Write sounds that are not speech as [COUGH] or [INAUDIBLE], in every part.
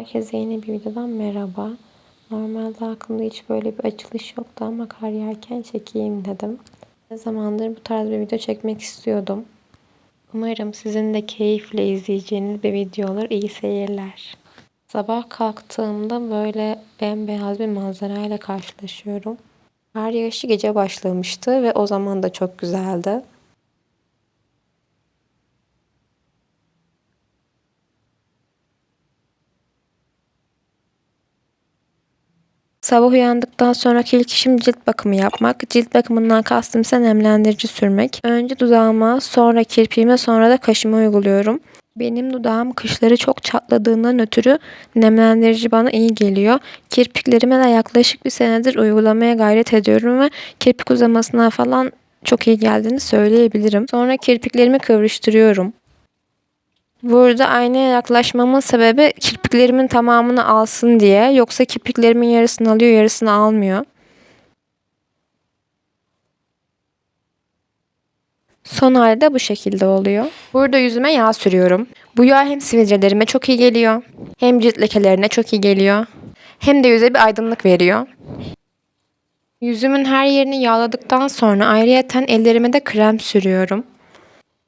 Herkese yeni bir videodan merhaba. Normalde aklımda hiç böyle bir açılış yoktu ama kar yağarken çekeyim dedim. Ne zamandır bu tarz bir video çekmek istiyordum. Umarım sizin de keyifle izleyeceğiniz bir video olur. İyi seyirler. Sabah kalktığımda böyle bembeyaz bir manzarayla karşılaşıyorum. Kar yağışı gece başlamıştı ve o zaman da çok güzeldi. Sabah uyandıktan sonraki ilk işim cilt bakımı yapmak. Cilt bakımından kastım ise nemlendirici sürmek. Önce dudağıma, sonra kirpiğime, sonra da kaşıma uyguluyorum. Benim dudağım kışları çok çatladığından ötürü nemlendirici bana iyi geliyor. Kirpiklerime de yaklaşık bir senedir uygulamaya gayret ediyorum ve kirpik uzamasına falan çok iyi geldiğini söyleyebilirim. Sonra kirpiklerimi kıvrıştırıyorum. Burada aynaya yaklaşmamın sebebi kirpiklerimin tamamını alsın diye. Yoksa kirpiklerimin yarısını alıyor, yarısını almıyor. Son halde bu şekilde oluyor. Burada yüzüme yağ sürüyorum. Bu yağ hem sivilcelerime çok iyi geliyor. Hem cilt lekelerine çok iyi geliyor. Hem de yüze bir aydınlık veriyor. Yüzümün her yerini yağladıktan sonra ayrıyeten ellerime de krem sürüyorum.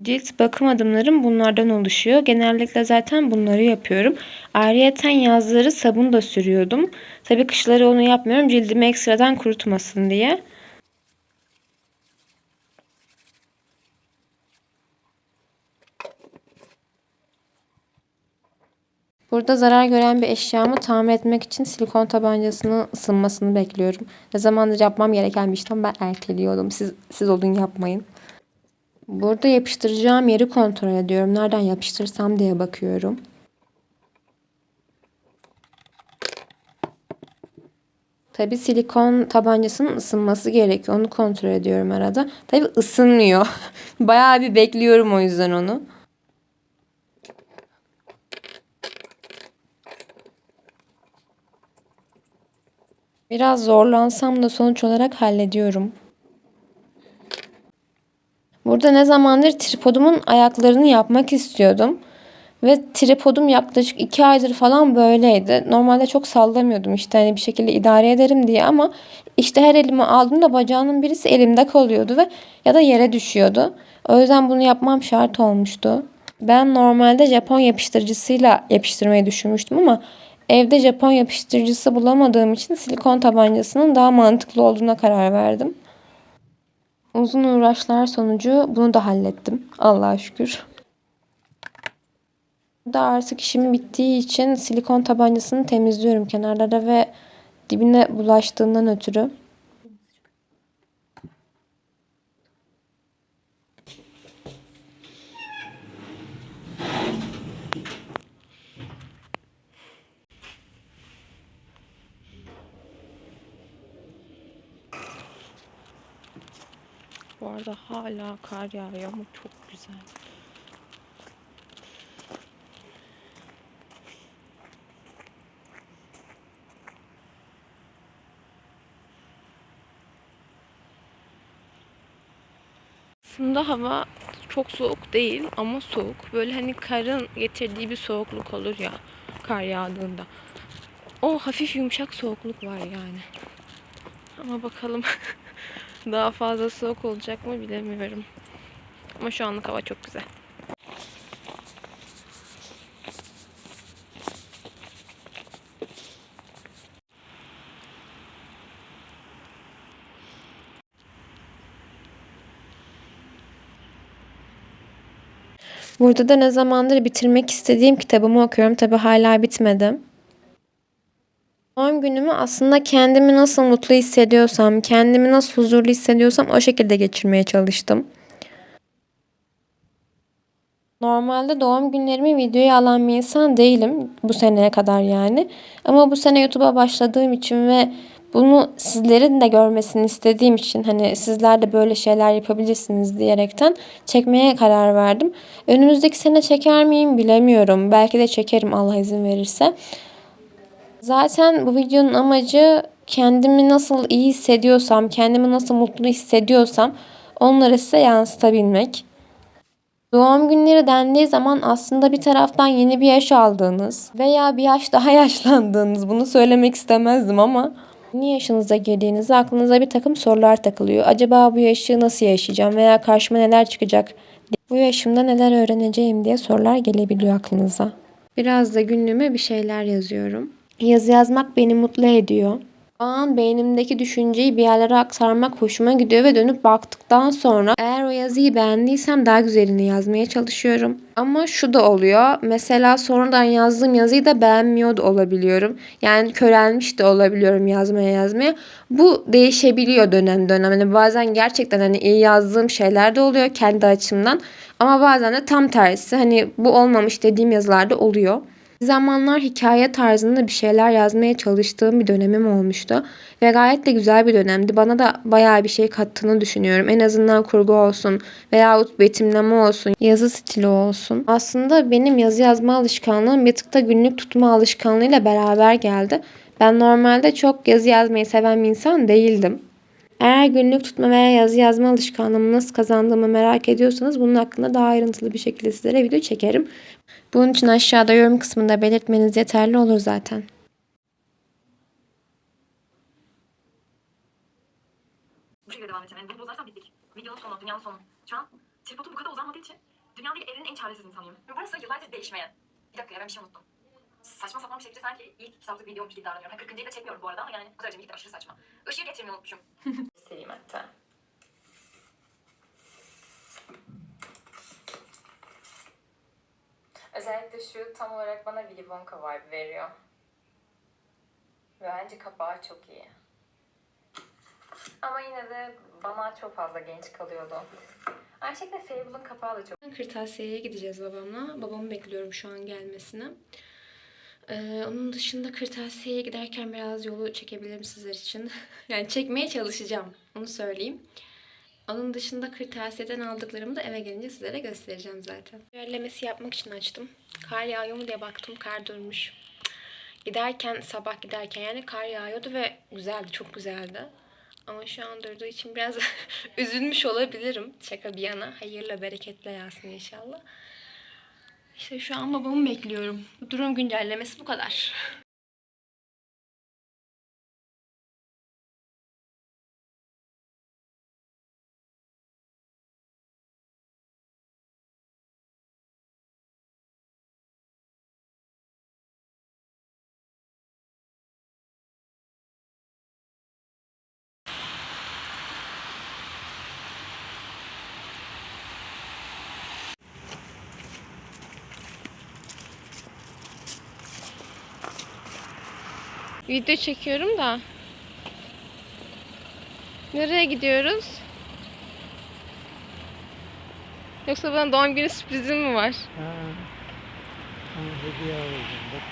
Cilt bakım adımlarım bunlardan oluşuyor. Genellikle zaten bunları yapıyorum. Ayrıyeten yazları sabun da sürüyordum. Tabii kışları onu yapmıyorum cildimi ekstradan kurutmasın diye. Burada zarar gören bir eşyamı tamir etmek için silikon tabancasının ısınmasını bekliyorum. Ne zamandır yapmam gereken bir işlem ben erteliyordum. Siz, siz olun yapmayın. Burada yapıştıracağım yeri kontrol ediyorum. Nereden yapıştırsam diye bakıyorum. Tabi silikon tabancasının ısınması gerekiyor. Onu kontrol ediyorum arada. Tabi ısınmıyor. [LAUGHS] Bayağı bir bekliyorum o yüzden onu. Biraz zorlansam da sonuç olarak hallediyorum. Burada ne zamandır tripodumun ayaklarını yapmak istiyordum. Ve tripodum yaklaşık iki aydır falan böyleydi. Normalde çok sallamıyordum işte hani bir şekilde idare ederim diye ama işte her elime aldığımda bacağının birisi elimde kalıyordu ve ya da yere düşüyordu. O yüzden bunu yapmam şart olmuştu. Ben normalde Japon yapıştırıcısıyla yapıştırmayı düşünmüştüm ama evde Japon yapıştırıcısı bulamadığım için silikon tabancasının daha mantıklı olduğuna karar verdim. Uzun uğraşlar sonucu bunu da hallettim. Allah'a şükür. Burada artık işim bittiği için silikon tabancasını temizliyorum kenarlara ve dibine bulaştığından ötürü. Bu arada hala kar yağıyor ama çok güzel. Aslında hava çok soğuk değil ama soğuk. Böyle hani karın getirdiği bir soğukluk olur ya kar yağdığında. O hafif yumuşak soğukluk var yani. Ama bakalım [LAUGHS] Daha fazla soğuk olacak mı bilemiyorum. Ama şu anlık hava çok güzel. Burada da ne zamandır bitirmek istediğim kitabımı okuyorum. Tabi hala bitmedi. Günümü aslında kendimi nasıl mutlu hissediyorsam, kendimi nasıl huzurlu hissediyorsam o şekilde geçirmeye çalıştım. Normalde doğum günlerimi videoya alan bir insan değilim bu seneye kadar yani. Ama bu sene YouTube'a başladığım için ve bunu sizlerin de görmesini istediğim için hani sizler de böyle şeyler yapabilirsiniz diyerekten çekmeye karar verdim. Önümüzdeki sene çeker miyim bilemiyorum. Belki de çekerim Allah izin verirse. Zaten bu videonun amacı kendimi nasıl iyi hissediyorsam, kendimi nasıl mutlu hissediyorsam onları size yansıtabilmek. Doğum günleri dendiği zaman aslında bir taraftan yeni bir yaş aldığınız veya bir yaş daha [LAUGHS] yaşlandığınız bunu söylemek istemezdim ama yeni yaşınıza girdiğinizde aklınıza bir takım sorular takılıyor. Acaba bu yaşı nasıl yaşayacağım veya karşıma neler çıkacak? Bu yaşımda neler öğreneceğim diye sorular gelebiliyor aklınıza. Biraz da günlüğüme bir şeyler yazıyorum. Yazı yazmak beni mutlu ediyor. O an beynimdeki düşünceyi bir yerlere aktarmak hoşuma gidiyor ve dönüp baktıktan sonra eğer o yazıyı beğendiysem daha güzelini yazmaya çalışıyorum. Ama şu da oluyor. Mesela sonradan yazdığım yazıyı da beğenmiyor da olabiliyorum. Yani körelmiş de olabiliyorum yazmaya yazmaya. Bu değişebiliyor dönem dönem. Hani bazen gerçekten hani iyi yazdığım şeyler de oluyor kendi açımdan. Ama bazen de tam tersi. Hani bu olmamış dediğim yazılarda oluyor. Zamanlar hikaye tarzında bir şeyler yazmaya çalıştığım bir dönemim olmuştu. Ve gayet de güzel bir dönemdi. Bana da bayağı bir şey kattığını düşünüyorum. En azından kurgu olsun veyahut betimleme olsun, yazı stili olsun. Aslında benim yazı yazma alışkanlığım bir tık da günlük tutma alışkanlığıyla beraber geldi. Ben normalde çok yazı yazmayı seven bir insan değildim. Eğer günlük tutma veya yazı yazma alışkanlığımı nasıl kazandığımı merak ediyorsanız bunun hakkında daha ayrıntılı bir şekilde sizlere video çekerim. Bunun için aşağıda yorum kısmında belirtmeniz yeterli olur zaten. Bu şekilde devam. Yani bunu bozarsam bittik. Videonun sonu, dünyanın sonu. Şu an tripodum bu kadar uzanmadığı için dünyada evrenin en çaresiz insanıyım. Ve burası yıllardır değişmeyen. Bir dakika ya ben bir şey unuttum. Şekilde sanki ilk kitaplık videommuş gibi davranıyorum. Ha 40. da çekmiyorum bu arada ama yani bu derece ilk de aşırı saçma. Işığı getirmeyi unutmuşum. Sereyim [LAUGHS] hatta. Özellikle şu tam olarak bana Willy Wonka vibe veriyor. Ve bence kapağı çok iyi. Ama yine de bana çok fazla genç kalıyordu. Aynı şekilde Fable'ın kapağı da çok Kırtasiye'ye gideceğiz babamla. Babamı bekliyorum şu an gelmesini. Ee, onun dışında kırtasiyeye giderken biraz yolu çekebilirim sizler için. [LAUGHS] yani çekmeye çalışacağım. Onu söyleyeyim. Onun dışında kırtasiyeden aldıklarımı da eve gelince sizlere göstereceğim zaten. Yerlemesi yapmak için açtım. Kar yağıyor mu diye baktım. Kar durmuş. Giderken sabah giderken yani kar yağıyordu ve güzeldi. Çok güzeldi. Ama şu an durduğu için biraz [LAUGHS] üzülmüş olabilirim. Şaka bir yana. Hayırla bereketle yağsın inşallah. İşte şu an babamı bekliyorum. Durum güncellemesi bu kadar. Video çekiyorum da. Nereye gidiyoruz? Yoksa bana doğum günü sürprizim mi var? Ha. Hediye alacağım. Bak.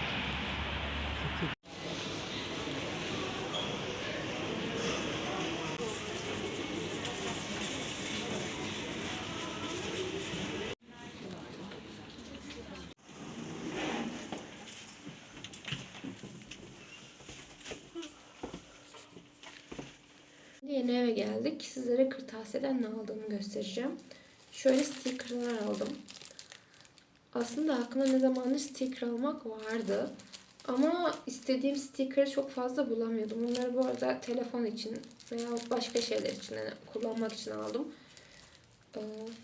Yeni eve geldik. Sizlere kırtasiyeden ne aldığımı göstereceğim. Şöyle stickerlar aldım. Aslında aklımda ne zamandır sticker almak vardı. Ama istediğim sticker'ı çok fazla bulamıyordum. Bunları bu arada telefon için veya başka şeyler için yani kullanmak için aldım. Ee,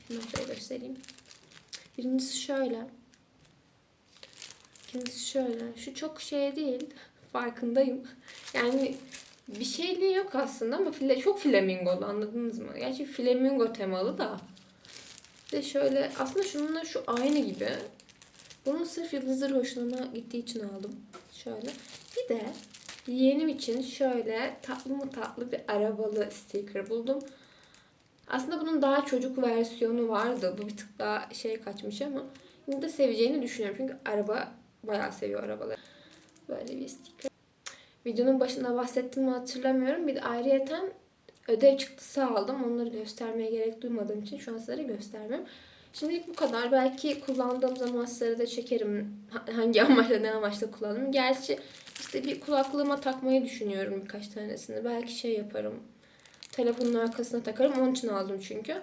şöyle göstereyim. Birincisi şöyle. İkincisi şöyle. Şu çok şey değil. Farkındayım. Yani bir şeyliği yok aslında ama file, çok flamingolu anladınız mı? Gerçi flamingo temalı da. De şöyle aslında şununla şu aynı gibi. Bunun sırf yıldızları hoşuma gittiği için aldım. Şöyle. Bir de yeğenim için şöyle tatlı mı tatlı bir arabalı sticker buldum. Aslında bunun daha çocuk versiyonu vardı. Bu bir tık daha şey kaçmış ama yine de seveceğini düşünüyorum. Çünkü araba bayağı seviyor arabaları. Böyle bir sticker. Videonun başında bahsettim mi hatırlamıyorum. Bir de ayrıyeten ödev çıktısı aldım. Onları göstermeye gerek duymadığım için şu an sizlere göstermiyorum. Şimdilik bu kadar. Belki kullandığım zaman sizlere de çekerim. Ha- Hangi [LAUGHS] amaçla ne amaçla kullandım. Gerçi işte bir kulaklığıma takmayı düşünüyorum birkaç tanesini. Belki şey yaparım. Telefonun arkasına takarım. Onun için aldım çünkü.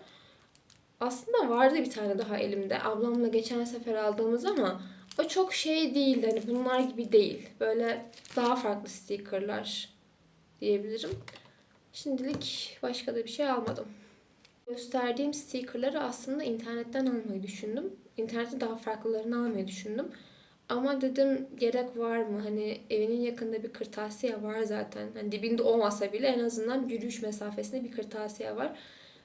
Aslında vardı bir tane daha elimde. Ablamla geçen sefer aldığımız ama o çok şey değildi. Hani bunlar gibi değil. Böyle daha farklı stickerlar diyebilirim. Şimdilik başka da bir şey almadım. Gösterdiğim stickerları aslında internetten almayı düşündüm. İnternette daha farklılarını almayı düşündüm. Ama dedim gerek var mı? Hani evinin yakında bir kırtasiye var zaten. Hani dibinde olmasa bile en azından yürüyüş mesafesinde bir kırtasiye var.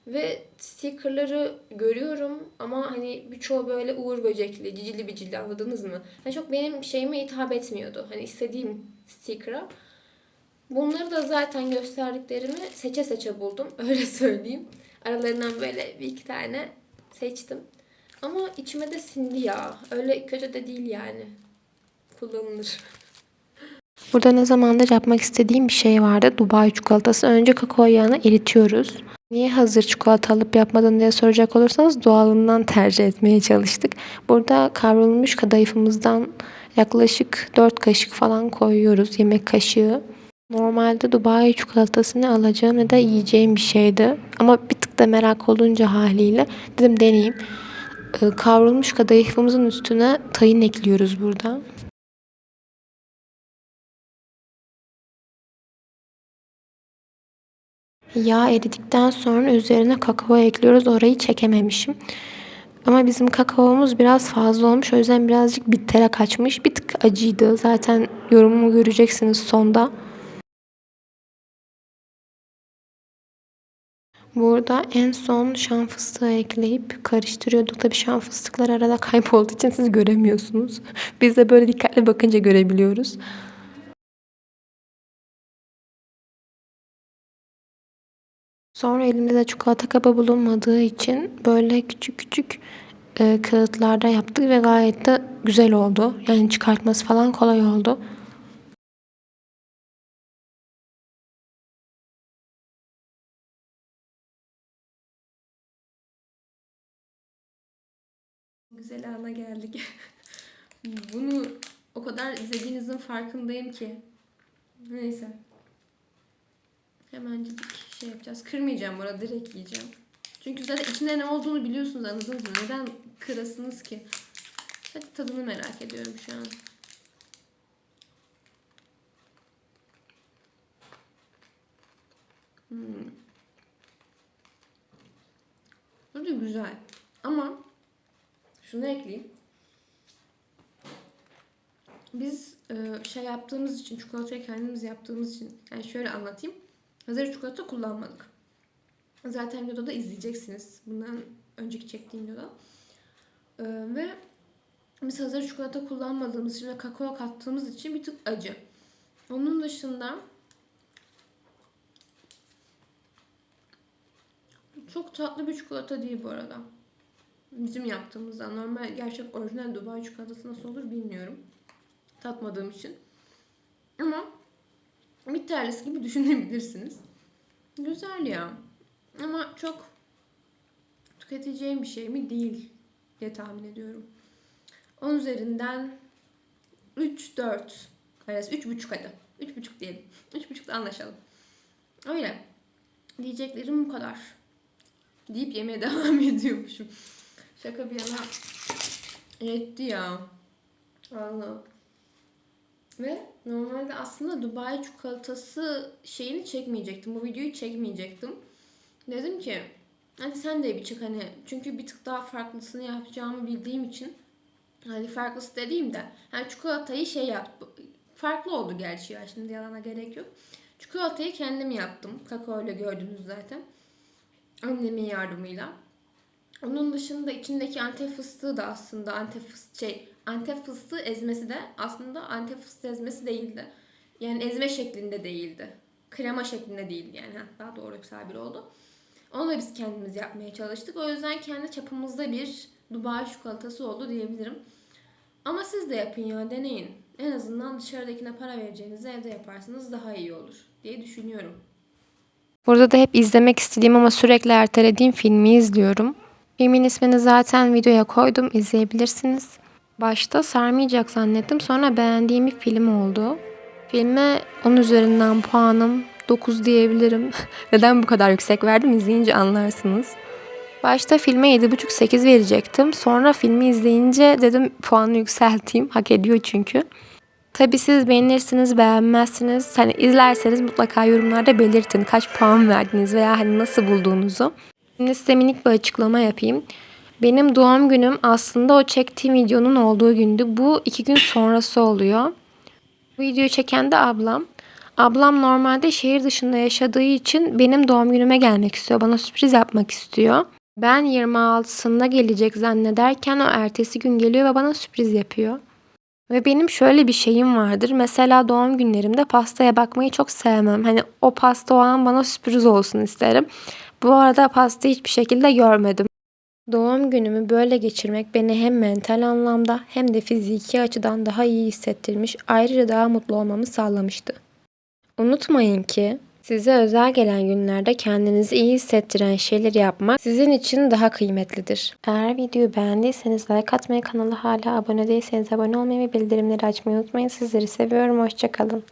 Ve stickerları görüyorum ama hani birçoğu böyle uğur böcekli, cicili bicili anladınız mı? Hani çok benim şeyime hitap etmiyordu. Hani istediğim sticker'a. Bunları da zaten gösterdiklerimi seçe seçe buldum. [LAUGHS] Öyle söyleyeyim. Aralarından böyle bir iki tane seçtim. Ama içime de sindi ya. Öyle kötü de değil yani. Kullanılır. Burada ne zamandır yapmak istediğim bir şey vardı. Dubai çikolatası. Önce kakao yağını eritiyoruz. Niye hazır çikolata alıp yapmadın diye soracak olursanız doğalından tercih etmeye çalıştık. Burada kavrulmuş kadayıfımızdan yaklaşık 4 kaşık falan koyuyoruz. Yemek kaşığı. Normalde Dubai çikolatasını alacağım ne de yiyeceğim bir şeydi. Ama bir tık da merak olunca haliyle dedim deneyeyim. Ee, Kavrulmuş kadayıfımızın üstüne tahin ekliyoruz burada. Yağ eridikten sonra üzerine kakao ekliyoruz. Orayı çekememişim. Ama bizim kakaomuz biraz fazla olmuş. O yüzden birazcık bittere kaçmış. Bir tık acıydı. Zaten yorumumu göreceksiniz sonda. Burada en son şan fıstığı ekleyip karıştırıyorduk. Tabii şan fıstıklar arada kaybolduğu için siz göremiyorsunuz. Biz de böyle dikkatli bakınca görebiliyoruz. Sonra elimde de çikolata kabı bulunmadığı için böyle küçük küçük e, kağıtlarda yaptık ve gayet de güzel oldu. Yani çıkartması falan kolay oldu. Güzel ana geldik. [LAUGHS] Bunu o kadar izlediğinizin farkındayım ki. Neyse. Hemencik şey yapacağız. Kırmayacağım bu arada direkt yiyeceğim. Çünkü zaten içinde ne olduğunu biliyorsunuz anladınız mı? Neden kırasınız ki? Hadi tadını merak ediyorum şu an. Hmm. Tadı güzel. Ama şunu ekleyeyim. Biz e, şey yaptığımız için, çikolatayı kendimiz yaptığımız için, yani şöyle anlatayım. Hazır çikolata kullanmadık. Zaten videoda da izleyeceksiniz. Bundan önceki çektiğim videoda. E, ve biz hazır çikolata kullanmadığımız için ve kakao kattığımız için bir tık acı. Onun dışında çok tatlı bir çikolata değil bu arada. Bizim yaptığımızda normal gerçek orijinal Dubai çikolatası nasıl olur bilmiyorum. Tatmadığım için. Ama tanesi gibi düşünebilirsiniz. Güzel ya. Ama çok tüketeceğim bir şey mi değil diye tahmin ediyorum. 10 üzerinden 3-4. Hayır 3,5 hadi. 3,5 diyelim. 3,5'da anlaşalım. Öyle. Diyeceklerim bu kadar. Deyip yemeye [LAUGHS] devam ediyormuşum. Şaka bir yana yetti ya. Valla. Ve normalde aslında Dubai çikolatası şeyini çekmeyecektim. Bu videoyu çekmeyecektim. Dedim ki hadi sen de bir çık hani. Çünkü bir tık daha farklısını yapacağımı bildiğim için. Hani farklısı dediğim de. Yani çikolatayı şey yap. Farklı oldu gerçi ya. Şimdi yalana gerek yok. Çikolatayı kendim yaptım. Kakao ile gördünüz zaten. Annemin yardımıyla. Onun dışında içindeki antep fıstığı da aslında antep fıstığı şey antep fıstığı ezmesi de aslında antep fıstığı ezmesi değildi. Yani ezme şeklinde değildi. Krema şeklinde değildi yani. Heh, Daha doğru bir tabir oldu. Onu da biz kendimiz yapmaya çalıştık. O yüzden kendi çapımızda bir Dubai çikolatası oldu diyebilirim. Ama siz de yapın ya deneyin. En azından dışarıdakine para vereceğinizi evde yaparsanız daha iyi olur diye düşünüyorum. Burada da hep izlemek istediğim ama sürekli ertelediğim filmi izliyorum. Filmin ismini zaten videoya koydum, izleyebilirsiniz. Başta sarmayacak zannettim, sonra beğendiğim bir film oldu. Filme 10 üzerinden puanım 9 diyebilirim. [LAUGHS] Neden bu kadar yüksek verdim izleyince anlarsınız. Başta filme 7,5-8 verecektim. Sonra filmi izleyince dedim puanı yükselteyim. Hak ediyor çünkü. Tabii siz beğenirsiniz, beğenmezsiniz. Hani izlerseniz mutlaka yorumlarda belirtin kaç puan verdiniz veya hani nasıl bulduğunuzu. Şimdi size minik bir açıklama yapayım. Benim doğum günüm aslında o çektiğim videonun olduğu gündü. Bu iki gün sonrası oluyor. Bu videoyu çeken de ablam. Ablam normalde şehir dışında yaşadığı için benim doğum günüme gelmek istiyor. Bana sürpriz yapmak istiyor. Ben 26'sında gelecek zannederken o ertesi gün geliyor ve bana sürpriz yapıyor. Ve benim şöyle bir şeyim vardır. Mesela doğum günlerimde pastaya bakmayı çok sevmem. Hani o pasta o an bana sürpriz olsun isterim. Bu arada pasta hiçbir şekilde görmedim. Doğum günümü böyle geçirmek beni hem mental anlamda hem de fiziki açıdan daha iyi hissettirmiş, ayrıca daha mutlu olmamı sağlamıştı. Unutmayın ki size özel gelen günlerde kendinizi iyi hissettiren şeyleri yapmak sizin için daha kıymetlidir. Eğer videoyu beğendiyseniz like atmayı, kanala hala abone değilseniz abone olmayı ve bildirimleri açmayı unutmayın. Sizleri seviyorum. Hoşçakalın.